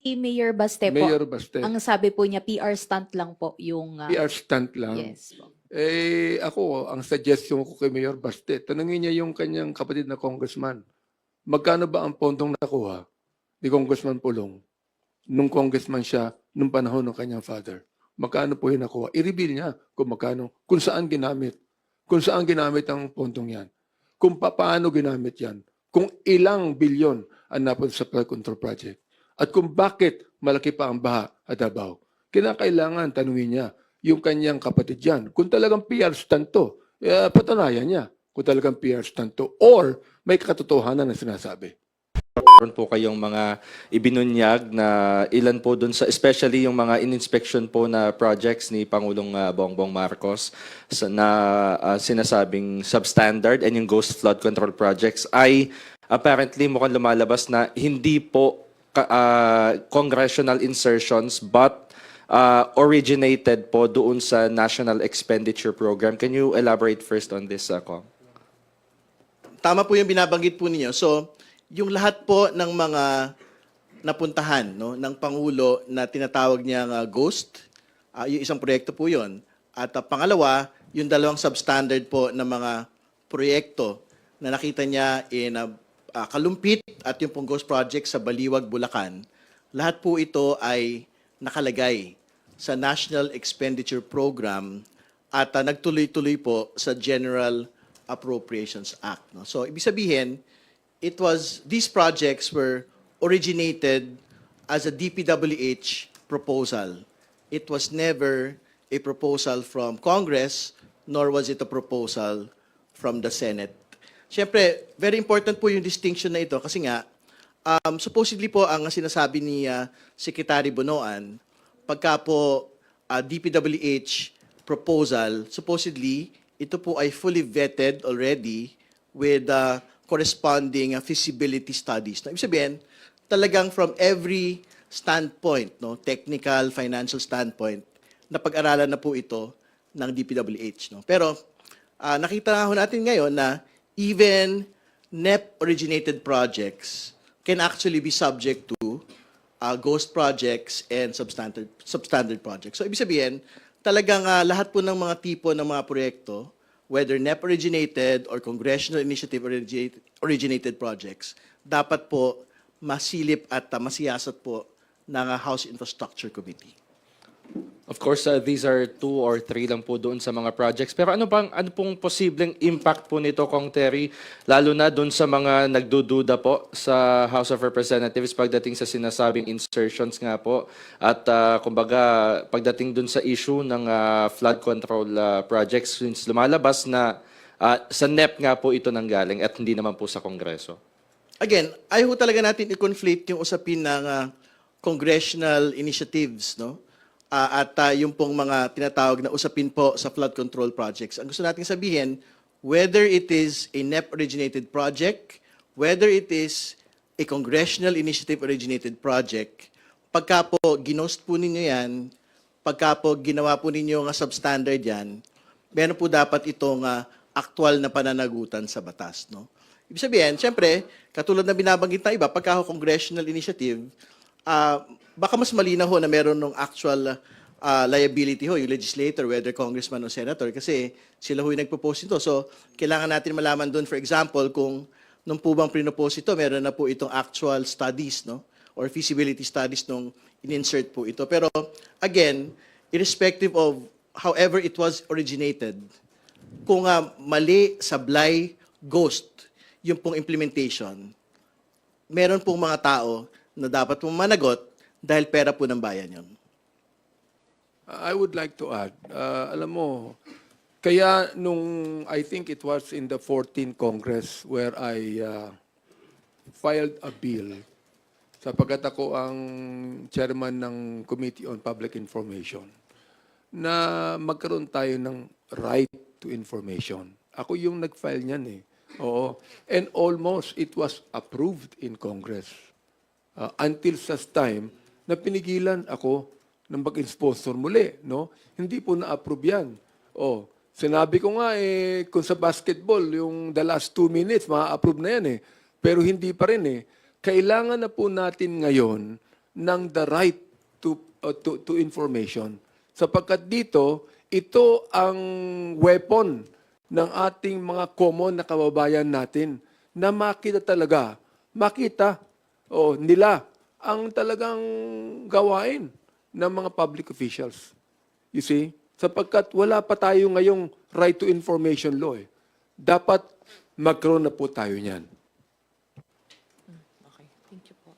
Si Mayor Baste po, Mayor Baste. ang sabi po niya, PR stunt lang po yung... ah, PR stunt lang. Yes po. Eh, ako, ang suggestion ko kay Mayor Baste, tanungin niya yung kanyang kapatid na congressman. Magkano ba ang pondong nakuha ni Congressman Pulong nung congressman siya nung panahon ng kanyang father? Magkano po yung nakuha? I-reveal niya kung magkano, kung saan ginamit. Kung saan ginamit ang pondong yan. Kung pa- paano ginamit yan. Kung ilang bilyon ang napunta sa control project. At kung bakit malaki pa ang baha at Davao. Kinakailangan tanungin niya yung kanyang kapatid yan. Kung talagang PR stunt to, eh, patunayan niya kung talagang PR stunt to. Or may katotohanan na sinasabi. Meron po kayong mga ibinunyag na ilan po dun sa, especially yung mga in-inspection po na projects ni Pangulong ah, Bongbong Marcos na ah, sinasabing substandard and yung ghost flood control projects ay apparently mukhang lumalabas na hindi po ah, congressional insertions but ah, originated po doon sa National Expenditure Program. Can you elaborate first on this, uh, Kong? tama po yung binabanggit po ninyo. So, yung lahat po ng mga napuntahan no, ng Pangulo na tinatawag niyang uh, ghost, ah, yung isang proyekto po yun. At ah, pangalawa, yung dalawang substandard po ng mga proyekto na nakita niya in ah, ah, Kalumpit at yung pong ghost project sa Baliwag, Bulacan. Lahat po ito ay nakalagay sa National Expenditure Program at ah, nagtuloy-tuloy po sa General Appropriations Act. No? So, ibig sabihin, it was, these projects were originated as a DPWH proposal. It was never a proposal from Congress, nor was it a proposal from the Senate. Siyempre, very important po yung distinction na ito kasi nga, um, supposedly po ang sinasabi ni ah, Secretary Bonoan, pagka po ah, DPWH proposal, supposedly, ito po ay fully vetted already with the corresponding uh, feasibility studies. No? Ibig sabihin, talagang from every standpoint, no, technical, financial standpoint, napag-aralan na po ito ng DPWH. No? Pero ah, nakita na natin ngayon na even NEP-originated projects can actually be subject to uh, ghost projects and substandard, substandard projects. So, ibig sabihin, talagang ah, lahat po ng mga tipo ng mga proyekto, whether NEP-originated or congressional initiative originated, originated projects, dapat po masilip at ah, masiyasat po ng ah, House Infrastructure Committee. Of course, uh, these are two or three lang po doon sa mga projects. Pero ano bang ano pong posibleng impact po nito Kong Terry lalo na doon sa mga nagdududa po sa House of Representatives pagdating sa sinasabing insertions nga po at uh, kumbaga pagdating doon sa issue ng uh, flood control uh, projects since lumalabas na uh, sa NEP nga po ito nanggaling at hindi naman po sa Kongreso. Again, ayaw talaga natin i-conflate yung usapin ng ah, congressional initiatives, no? Ah, at ah, yung pong mga tinatawag na usapin po sa flood control projects. Ang gusto nating sabihin, whether it is a NEP-originated project, whether it is a congressional initiative-originated project, pagka po ginost po ninyo yan, pagka po ginawa po ninyo nga substandard yan, meron po dapat itong ah, actual na pananagutan sa batas. No? Ibig sabihin, siyempre, katulad na binabanggit na iba, pagka congressional initiative, ah, baka mas malinaw ho na meron ng actual ah, liability ho, yung legislator, whether congressman o senator, kasi sila ho yung nagpo-post nito. So, kailangan natin malaman doon, for example, kung nung po bang pinopose ito, meron na po itong actual studies, no? Or feasibility studies nung in-insert po ito. Pero, again, irrespective of however it was originated, kung ah, mali, sablay, ghost, yung pong implementation, meron pong mga tao na dapat pong managot dahil pera po ng bayan yun. I would like to add, uh, alam mo, kaya nung I think it was in the 14th Congress where I uh, filed a bill sapagkat ako ang chairman ng Committee on Public Information na magkaroon tayo ng right to information. Ako yung nag-file niyan eh. Oo. And almost it was approved in Congress. Uh, until such time na pinigilan ako ng mag-sponsor muli, no? Hindi po na-approve yan. Oh, sinabi ko nga eh, kung sa basketball, yung the last two minutes, ma-approve na yan eh. Pero hindi pa rin eh. Kailangan na po natin ngayon ng the right to, uh, to, to information. Sapagkat dito, ito ang weapon ng ating mga common na kababayan natin na makita talaga, makita o nila ang talagang gawain ng mga public officials. You see? Sapagkat wala pa tayo ngayong right to information law. Eh. Dapat magkaroon na po tayo niyan. Okay, thank you po.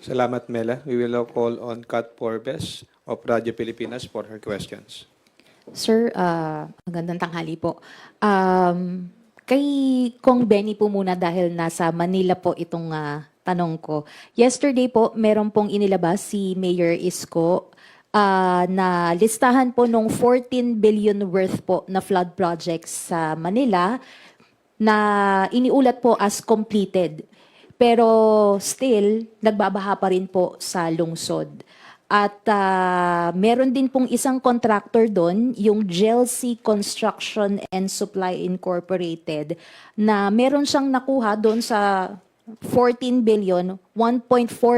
Salamat, Mela. We will now call on Kat Porbes of Radio Pilipinas for her questions. Sir, ah, magandang tanghali po. Um, kay Kong Benny po muna dahil nasa Manila po itong ah, tanong ko. Yesterday po, meron pong inilabas si Mayor Isko ah, na listahan po nung 14 billion worth po na flood projects sa Manila na iniulat po as completed. Pero still, nagbabaha pa rin po sa lungsod. At ah, meron din pong isang contractor doon, yung GLC Construction and Supply Incorporated, na meron siyang nakuha doon sa 14 billion, 1.4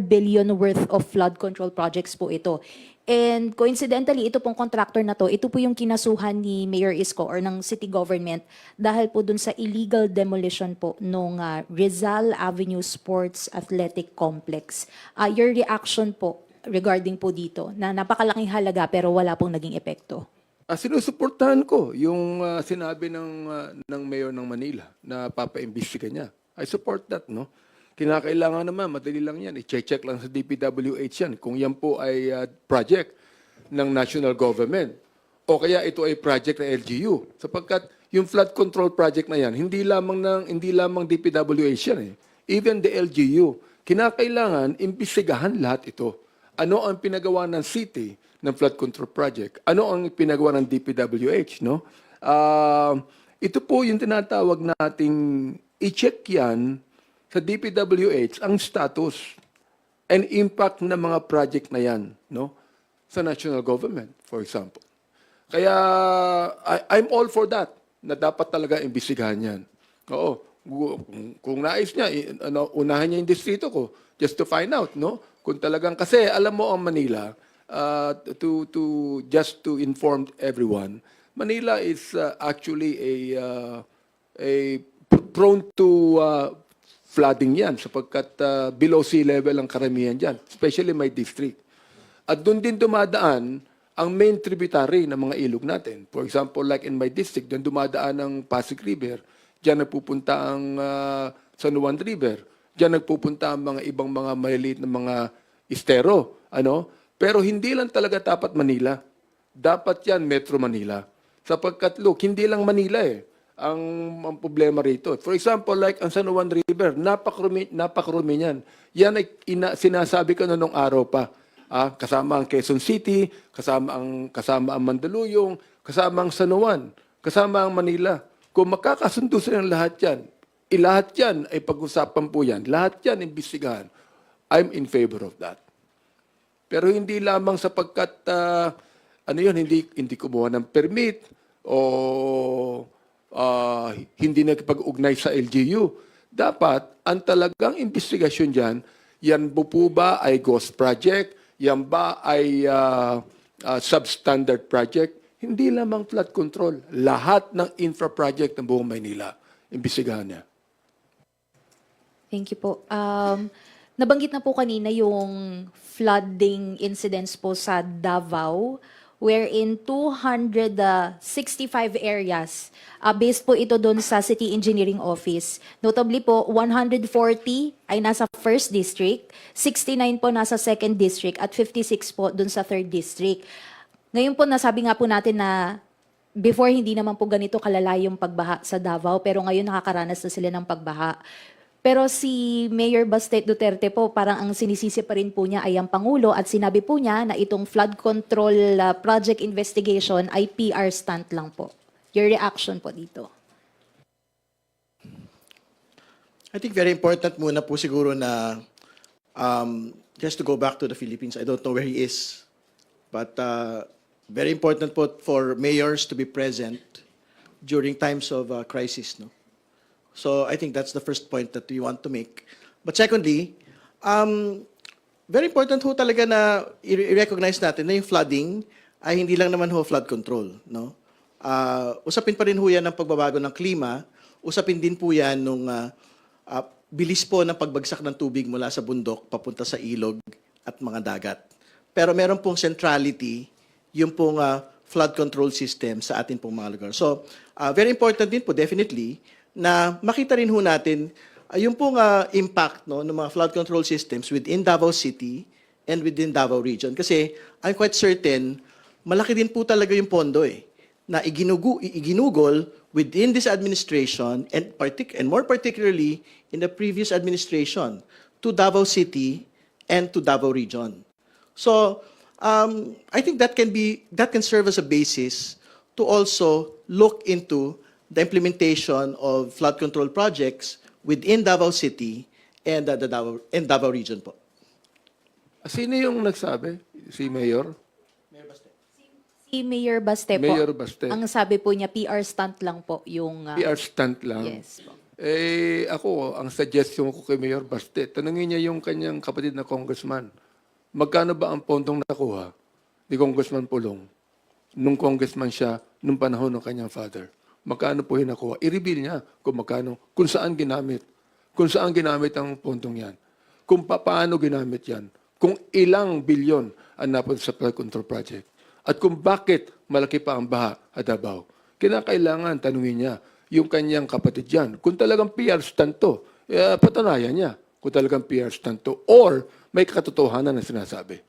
billion worth of flood control projects po ito. And coincidentally, ito pong contractor na to, ito po yung kinasuhan ni Mayor Isko or ng city government dahil po dun sa illegal demolition po nung ah, Rizal Avenue Sports Athletic Complex. Ah, your reaction po regarding po dito na napakalaking halaga pero wala pong naging epekto. Ah, sinusuportahan ko yung ah, sinabi ng ah, ng mayor ng Manila na papaimbestiga niya. I support that, no? Kinakailangan naman, madali lang yan. I-check lang sa DPWH yan kung yan po ay ah, project ng national government. O kaya ito ay project ng LGU. Sapagkat yung flood control project na yan, hindi lamang ng hindi lamang DPWH yan eh. Even the LGU. Kinakailangan imbestigahan lahat ito. Ano ang pinagawa ng city ng flood control project? Ano ang pinagawa ng DPWH, no? Ah, ito po yung tinatawag nating i-check yan sa DPWH ang status and impact ng mga project na yan, no? Sa national government, for example. Kaya I, I'm all for that na dapat talaga imbestigahan yan. Oo. Kung, nais niya, ano, unahan niya yung distrito ko just to find out, no? Kung talagang, kasi alam mo ang Manila, uh, to, to, just to inform everyone, Manila is uh, actually a, uh, a pr- prone to uh, flooding yan sapagkat uh, below sea level ang karamihan dyan, especially my district. At doon din dumadaan ang main tributary ng mga ilog natin. For example, like in my district, doon dumadaan ang Pasig River. Diyan nagpupunta ang ah, San Juan River. Diyan nagpupunta ang mga ibang mga maliliit na mga estero. Ano? Pero hindi lang talaga dapat Manila. Dapat yan Metro Manila. Sapagkat look, hindi lang Manila eh ang, ang problema rito. For example, like ang San Juan River, napakrumi, napakrumi niyan. Yan ay ina, sinasabi ko na araw pa. Ah, kasama ang Quezon City, kasama ang kasama ang Mandaluyong, kasama ang San Juan, kasama ang Manila. Kung makakasundo silang lahat yan, ilahat yan ay pag-usapan po yan. Lahat yan imbestigahan. I'm in favor of that. Pero hindi lamang sapagkat ah, ano yun, hindi hindi kumuha ng permit o ah, hindi nagpag-ugnay sa LGU. Dapat ang talagang investigasyon diyan, yan po, po ba ay ghost project? Yan ba ay ah, ah, substandard project? Hindi lamang flood control. Lahat ng infra project ng buong Maynila, imbestigahan niya. Thank you po. Um, nabanggit na po kanina yung flooding incidents po sa Davao wherein 265 areas uh, based po ito doon sa City Engineering Office. Notably po, 140 ay nasa 1st District, 69 po nasa 2nd District, at 56 po doon sa 3rd District. Ngayon po, nasabi nga po natin na before hindi naman po ganito kalala yung pagbaha sa Davao, pero ngayon nakakaranas na sila ng pagbaha. Pero si Mayor Bastet Duterte po, parang ang sinisisi pa rin po niya ay ang Pangulo at sinabi po niya na itong flood control uh, project investigation ay PR stunt lang po. Your reaction po dito? I think very important muna po siguro na um, just to go back to the Philippines. I don't know where he is. But uh, very important po for mayors to be present during times of uh, crisis. No? So I think that's the first point that we want to make. But secondly, Um, very important ho talaga na i-recognize natin na yung flooding ay hindi lang naman ho flood control. No? Ah, usapin pa rin ho yan ng pagbabago ng klima. Usapin din po yan nung ah, ah, bilis po ng pagbagsak ng tubig mula sa bundok papunta sa ilog at mga dagat. Pero meron pong centrality yung pong ah, flood control system sa atin pong mga lugar. So, ah, very important din po definitely na makita rin ho natin ah, yung pong ah, impact no ng mga flood control systems within Davao City and within Davao region kasi I'm quite certain malaki din po talaga yung pondo eh na iginugu, iginugol within this administration and partic- and more particularly in the previous administration to Davao City and to Davao region. So um, I think that can be that can serve as a basis to also look into the implementation of flood control projects within Davao City and uh, the Davao and Davao region po. Sino yung nagsabi? Si Mayor? Si Mayor Baste po, Mayor Baste. ang sabi po niya, PR stunt lang po yung... ah, PR stunt lang. Yes po. Eh, ako, ang suggestion ko kay Mayor Baste, tanungin niya yung kanyang kapatid na congressman. Magkano ba ang pondong nakuha ni Congressman Pulong nung congressman siya nung panahon ng kanyang father? Magkano po yung nakuha? I-reveal niya kung magkano, kung saan ginamit. Kung saan ginamit ang pondong yan. Kung pa- paano ginamit yan. Kung ilang bilyon ang napunta sa flood control project. At kung bakit malaki pa ang baha at Davao. Kinakailangan tanungin niya yung kanyang kapatid yan. Kung talagang PR stunt to, eh, patanayan niya kung talagang PR stunt to. Or may katotohanan na sinasabi.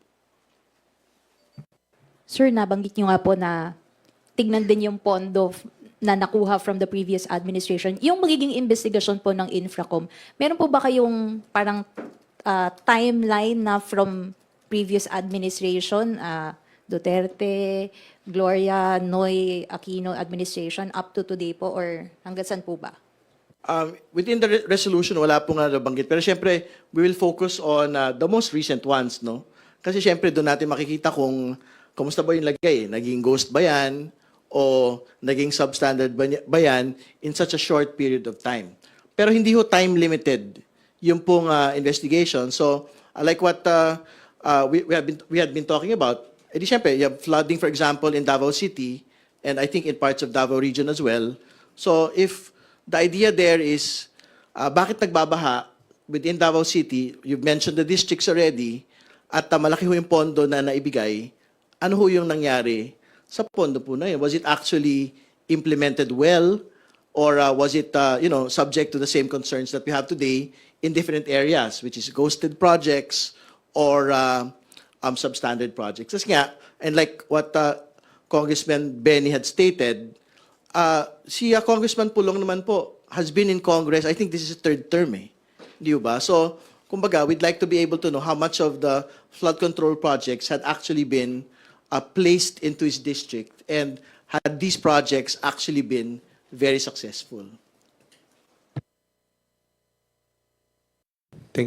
Sir, nabanggit niyo nga po na tignan din yung pondo na nakuha from the previous administration. Yung magiging investigasyon po ng Infracom, meron po ba kayong parang ah, timeline na from previous administration, ah, Duterte, Gloria, Noy, Aquino administration up to today po or hanggang saan po ba? Um, within the re- resolution, wala pong nga nabanggit. Pero syempre, we will focus on uh, the most recent ones, no? Kasi syempre, doon natin makikita kung kumusta ba yung lagay. Naging ghost ba yan? O naging substandard ba yan in such a short period of time? Pero hindi ho time limited yung pong uh, investigation. So, uh, like what uh, uh, we, we, have been, we had been talking about, edi syempre, you have flooding, for example, in Davao City, and I think in parts of Davao region as well. So, if the idea there is, uh, bakit nagbabaha within Davao City, you've mentioned the districts already, at uh, malaki ho yung pondo na naibigay, ano ho yung nangyari sa pondo po na yun? Was it actually implemented well? Or uh, was it, uh, you know, subject to the same concerns that we have today in different areas, which is ghosted projects or uh, um, substandard projects? Kasi nga, and like what uh, Congressman Benny had stated, uh, si uh, Congressman Pulong naman po has been in Congress, I think this is his third term eh. Di ba? So, kumbaga, we'd like to be able to know how much of the flood control projects had actually been uh, placed into his district and had these projects actually been very successful.